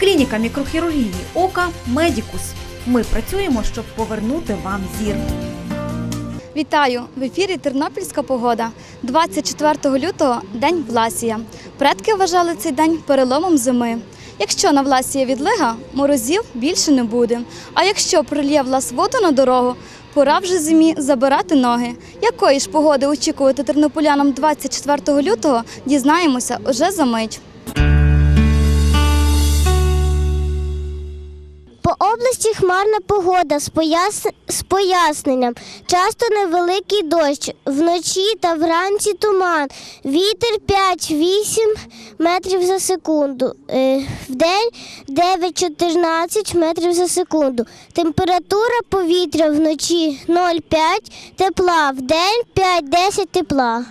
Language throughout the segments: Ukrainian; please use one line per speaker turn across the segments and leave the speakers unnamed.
Клініка мікрохірургії ока Медікус. Ми працюємо, щоб повернути вам зір.
Вітаю! В ефірі Тернопільська погода. 24 лютого день Власія. Предки вважали цей день переломом зими. Якщо на Власія відлига, морозів більше не буде. А якщо пролє влас воду на дорогу, пора вже зимі забирати ноги. Якої ж погоди очікувати тернополянам 24 лютого, дізнаємося уже за мить.
Області хмарна погода з, пояс... з поясненням. Часто невеликий дощ, вночі та вранці туман. Вітер 5-8 метрів за секунду. Е, вдень 9-14 метрів за секунду. Температура повітря вночі 0,5 тепла, вдень 5-10 тепла.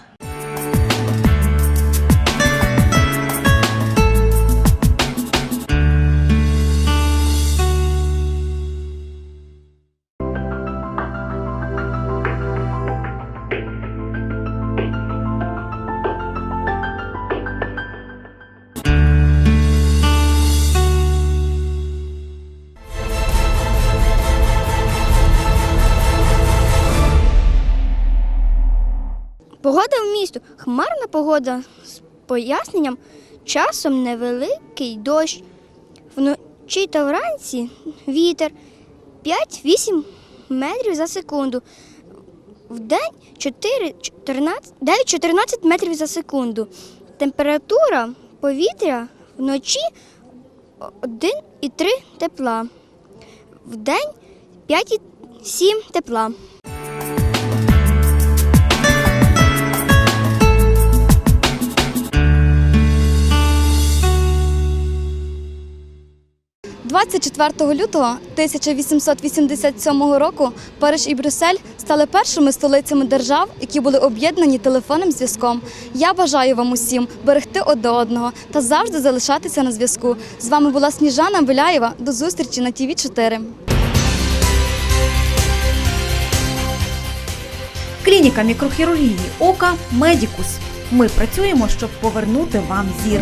Погода в місту. Хмарна погода з поясненням. Часом невеликий дощ. Вночі та вранці вітер 5-8 метрів за секунду. Вдень 4, 14, 9-14 метрів за секунду. Температура повітря вночі 1,3 тепла. Вдень 5,7 тепла. – 24 лютого 1887 року Париж і Брюссель стали першими столицями держав, які були об'єднані телефонним зв'язком. Я бажаю вам усім берегти одне одного та завжди залишатися на зв'язку. З вами була Сніжана Беляєва. До зустрічі на ТІВІ 4
Клініка мікрохірургії ока Медікус. Ми працюємо, щоб повернути вам зір.